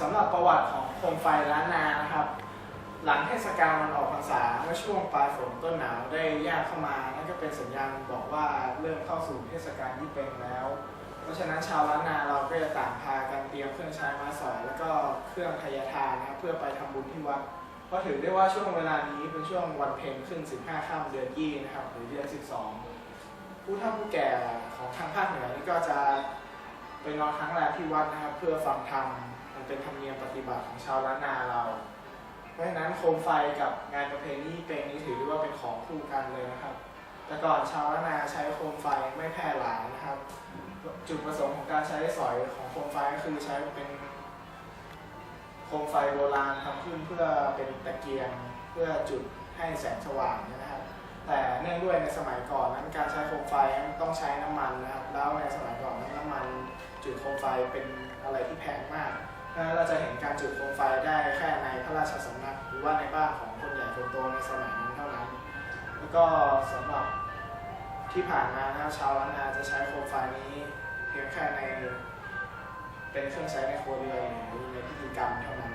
สำหรับประวัติของโคมไฟล้านนานะครับ หลังเทศกาลวันออกพรรษาเมื่อช่วงปลายฝนต้นหนาวได้ย่างเข้ามา นั่นก็เป็นสัญญาณบอกว่าเริ่มเข้าสู่เทศกาลยี่เป็งแล้ว เพราะฉะนั้นชาวล้านนาเราก็จะต่างพากันเตรียมเครื่องใช้ม้สอย แล้วก็เครื่องทาทานนะครับเพื่อไปทำบุญที่วัดเพราะถือได้ว่าช่วงเวลานี้เป็นช่วงวันเพ็ญขึ้น 15ค่ำเดือนยี่นะครับหรือเดือน 12 ผู้เฒ่าผู้แก่ของทางภาคเหนือนี่ก็จะไปนอนค้งแรมที่วัดนะครับเพื่อฟังธรรม มันเป็นธรรมเนียมปฏิบัติของชาวล้านนาเรา เพราะฉะนั้นโคมไฟกับงานประเพณีเป็งนี้ถือได้ว่าเป็นของคู่กันเลยนะครับ แต่ก่อนชาวล้านนาใช้โคมไฟไม่แพร่หลายนะครับ จุดประสงค์ของการใช้สอยของโคมไฟก็คือใช้เป็นโคมไฟโบราณทำขึ้นเพื่อเป็นตะเกียงเพื่อจุดให้แสงสว่างนะครับ แต่เนื่องด้วยในสมัยก่อนนั้นการใช้โคมไฟต้องใช้น้ำมันนะครับ แล้วในสมัยก่อนนั้นน้ำมันจุดโคมไฟเป็นอะไรที่แพงมาก เราะเราจะเห็นการจุดโคมไฟได้แค่ในพระราชสำนัก หรือว่าในบ้านของคนใหญ่คนโตในสมัยนั้นเท่านั้น แล้วก็สำหรับที่ผ่านมานะครับชาวล้านนาจะใช้โคมไฟนี้เพียงแค่ในเป็นเครื่องใช้ในครัวเรือนหรือในพิธีกรรมเท่านั้น